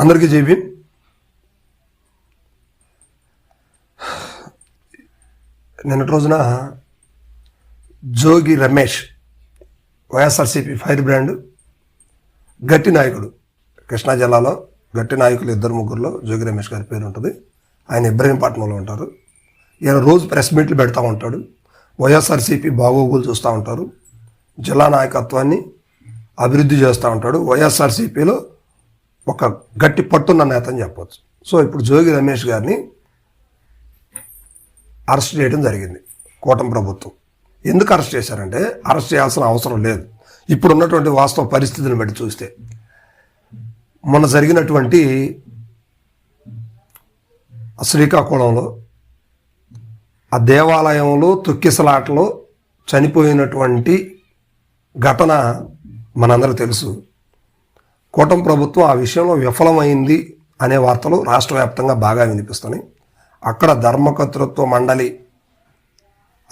అందరికీ జేబీ నిన్నటి రోజున Jogi Ramesh YSRCP fire brand గట్టి నాయకుడు కృష్ణా జిల్లాలో గట్టి నాయకులు ఇద్దరు ముగ్గురులో జోగి రమేష్ గారి పేరు ఉంటుంది. ఆయన ఇబ్రహీంపట్నంలో ఉంటారు. ఈయన రోజు ప్రెస్ మీట్లు పెడతా ఉంటాడు. వైఎస్ఆర్సీపీ బాగోగులు చూస్తూ ఉంటారు. జిల్లా నాయకత్వాన్ని అభివృద్ధి చేస్తూ ఉంటాడు. వైఎస్ఆర్సీపీలో ఒక గట్టి పట్టున్న నేత అని చెప్పవచ్చు సో ఇప్పుడు జోగి రమేష్ గారిని అరెస్ట్ చేయడం జరిగింది కూటమి ప్రభుత్వం. ఎందుకు అరెస్ట్ చేశారంటే అరెస్ట్ చేయాల్సిన అవసరం లేదు. ఇప్పుడు ఉన్నటువంటి వాస్తవ పరిస్థితిని బట్టి చూస్తే. మొన్న జరిగినటువంటి శ్రీకాకుళంలో ఆ దేవాలయంలో తొక్కిసలాటలో చనిపోయినటువంటి ఘటన మనందరూ తెలుసు. కూటమి ప్రభుత్వం ఆ విషయంలో విఫలమైంది అనే వార్తలు రాష్ట్ర వ్యాప్తంగా బాగా వినిపిస్తున్నాయి. అక్కడ ధర్మకర్తృత్వ మండలి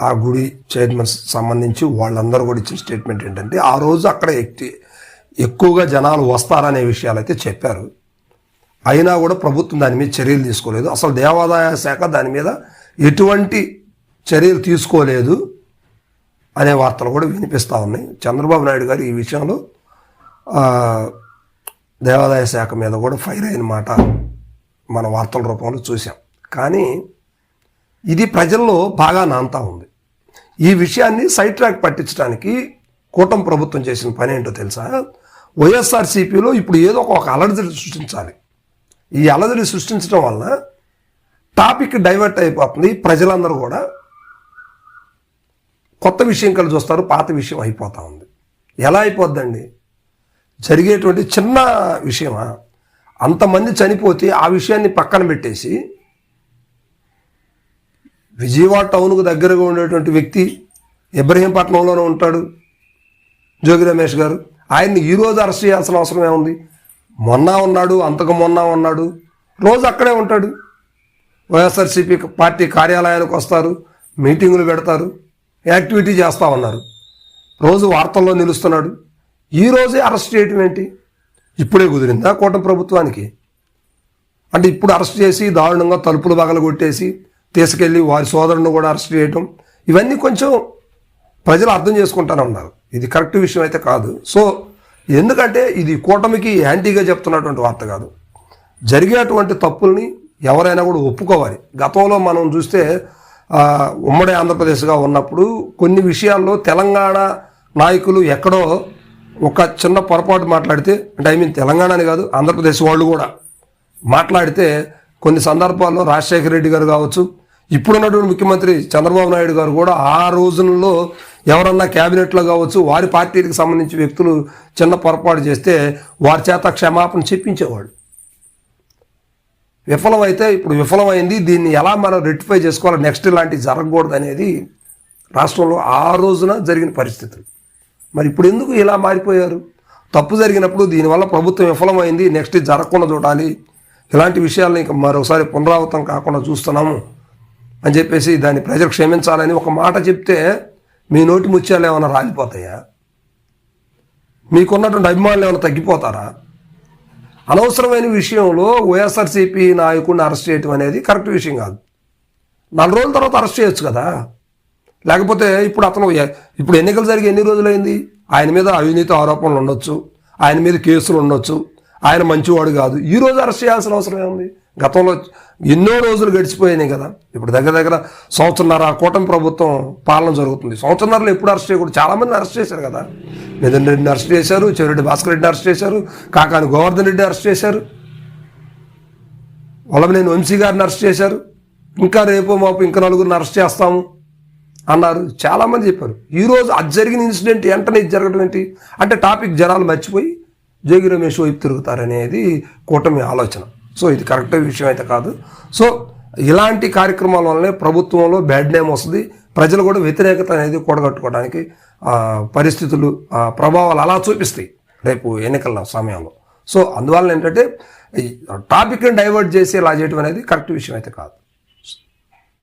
ఆ గుడి చైర్మన్ సంబంధించి వాళ్ళందరూ కూడా ఇచ్చిన స్టేట్మెంట్ ఏంటంటే ఆ రోజు అక్కడ ఎక్కి ఎక్కువగా జనాలు వస్తారనే విషయాలు అయితే చెప్పారు. అయినా కూడా ప్రభుత్వం దాని మీద చర్యలు తీసుకోలేదు. అసలు దేవాదాయ శాఖ దాని మీద ఎటువంటి చర్యలు తీసుకోలేదు అనే వార్తలు కూడా వినిపిస్తూ ఉన్నాయి. చంద్రబాబు నాయుడు గారు ఈ విషయంలో దేవాదాయ శాఖ మీద కూడా ఫైర్ అయిన మాట మన వార్తల రూపంలో చూసాం కానీ ఇది ప్రజల్లో బాగా నాంతా ఉంది. ఈ విషయాన్ని సైడ్ ట్రాక్ పట్టించడానికి కూటమి ప్రభుత్వం చేసిన పని ఏంటో తెలుసా? వైఎస్ఆర్సీపీలో ఇప్పుడు ఏదో ఒక అలజడి సృష్టించాలి. ఈ అలజడి సృష్టించడం వలన టాపిక్ డైవర్ట్ అయిపోతుంది. ప్రజలందరూ కూడా కొత్త విషయం కలిసి చూస్తారు పాత విషయం అయిపోతూ ఉంది. ఎలా అయిపోద్దండి? జరిగేటువంటి చిన్న విషయమా? అంతమంది చనిపోతే ఆ విషయాన్ని పక్కన పెట్టేసి విజయవాడ టౌన్కు దగ్గరగా ఉండేటువంటి వ్యక్తి ఇబ్రహీంపట్నంలోనే ఉంటాడు. జోగి రమేష్ గారు. ఆయన్ని ఈ రోజు అరెస్ట్ చేయాల్సిన అవసరం ఏముంది? మొన్న ఉన్నాడు అంతకు మొన్న ఉన్నాడు. రోజు అక్కడే ఉంటాడు. వైఎస్ఆర్సీపీ పార్టీ కార్యాలయానికి వస్తారు మీటింగులు పెడతారు యాక్టివిటీ చేస్తూ ఉన్నారు. రోజు వార్తల్లో నిలుస్తున్నాడు. ఈ రోజే అరెస్ట్ చేయటం ఏంటి? ఇప్పుడే కుదిరిందా కూటమి ప్రభుత్వానికి? అంటే ఇప్పుడు అరెస్ట్ చేసి దారుణంగా తలుపులు బగలు కొట్టేసి తీసుకెళ్ళి వారి సోదరుని కూడా అరెస్ట్ చేయటం ఇవన్నీ కొంచెం ప్రజలు అర్థం చేసుకుంటానే ఉన్నారు. ఇది కరెక్ట్ విషయం అయితే కాదు. సో ఎందుకంటే ఇది కూటమికి యాంటీగా చెప్తున్నటువంటి వార్త కాదు. జరిగేటువంటి తప్పుల్ని ఎవరైనా కూడా ఒప్పుకోవాలి. గతంలో మనం చూస్తే ఉమ్మడి ఆంధ్రప్రదేశ్గా ఉన్నప్పుడు కొన్ని విషయాల్లో తెలంగాణ నాయకులు ఎక్కడో ఒక చిన్న పొరపాటు మాట్లాడితే అంటే ఐ మీన్ తెలంగాణని కాదు ఆంధ్రప్రదేశ్ వాళ్ళు కూడా మాట్లాడితే కొన్ని సందర్భాల్లో రాజశేఖర రెడ్డి గారు కావచ్చు ఇప్పుడున్నటువంటి ముఖ్యమంత్రి చంద్రబాబు నాయుడు గారు కూడా ఆ రోజుల్లో ఎవరన్నా క్యాబినెట్లో కావచ్చు వారి పార్టీకి సంబంధించి వ్యక్తులు చిన్న పొరపాటు చేస్తే వారి చేత క్షమాపణ చెప్పించేవాళ్ళు. విఫలమైతే ఇప్పుడు విఫలమైంది దీన్ని ఎలా మనం రెక్టిఫై చేసుకోవాలి నెక్స్ట్ ఇలాంటివి జరగకూడదు అనేది రాష్ట్రంలో ఆ రోజున జరిగిన పరిస్థితులు. మరి ఇప్పుడు ఎందుకు ఇలా మారిపోయారు? తప్పు జరిగినప్పుడు దీనివల్ల ప్రభుత్వం విఫలమైంది నెక్స్ట్ జరగకుండా చూడాలి. ఇలాంటి విషయాలను ఇంకా మరోసారి పునరావృతం కాకుండా చూస్తున్నాము అని చెప్పేసి దాన్ని ప్రజలు క్షమించాలని ఒక మాట చెప్తే మీ నోటి ముత్యాలు ఏమైనా రాలిపోతాయా? మీకున్నటువంటి అభిమానులు ఏమైనా తగ్గిపోతారా? అనవసరమైన విషయంలో వైఎస్ఆర్సీపీ నాయకుడిని అరెస్ట్ చేయటం అనేది కరెక్ట్ విషయం కాదు. నాలుగు రోజుల తర్వాత అరెస్ట్ చేయొచ్చు కదా? లేకపోతే ఇప్పుడు అతను ఇప్పుడు ఎన్నికలు జరిగి ఎన్ని రోజులైంది? ఆయన మీద అవినీతి ఆరోపణలు ఉండొచ్చు. ఆయన మీద కేసులు ఉండొచ్చు. ఆయన మంచివాడు కాదు. ఈ రోజు అరెస్ట్ చేయాల్సిన అవసరం ఏముంది? గతంలో ఎన్నో రోజులు గడిచిపోయినాయి కదా. ఇప్పుడు దగ్గర దగ్గర సంవత్సరన్నర కూటమి ప్రభుత్వం పాలన జరుగుతుంది. సంవత్సరన్నరలో ఎప్పుడు అరెస్ట్ చేయకూడదు. చాలామంది అరెస్ట్ చేశారు కదా. మిథున్ రెడ్డిని అరెస్ట్ చేశారు చెవిరెడ్డి భాస్కర్ రెడ్డిని అరెస్ట్ చేశారు కాకాని గోవర్ధన్ రెడ్డి అరెస్ట్ చేశారు. వల్లభనేని వంశీ గారిని అరెస్ట్ చేశారు. ఇంకా రేపు మాపు ఇంకా నలుగురిని అరెస్ట్ చేస్తాము. అన్నారు. చాలామంది చెప్పారు. ఈరోజు అది జరిగిన ఇన్సిడెంట్ వెంటనే ఇది జరగడం ఏంటి? అంటే టాపిక్ జనాలు మర్చిపోయి జోగి రమేష్ వైపు తిరుగుతారనేది కూటమి ఆలోచన. సో ఇది కరెక్ట్ విషయం అయితే కాదు. సో ఇలాంటి కార్యక్రమాల వల్లనే ప్రభుత్వంలో బ్యాడ్ నేమ్ వస్తుంది. ప్రజలు కూడా వ్యతిరేకత అనేది కూడగట్టుకోవడానికి పరిస్థితులు ప్రభావాలు అలా చూపిస్తాయి రేపు ఎన్నికల సమయంలో. సో అందువల్ల ఏంటంటే టాపిక్ని డైవర్ట్ చేసి ఇలా చేయడం అనేది కరెక్ట్ విషయం అయితే కాదు.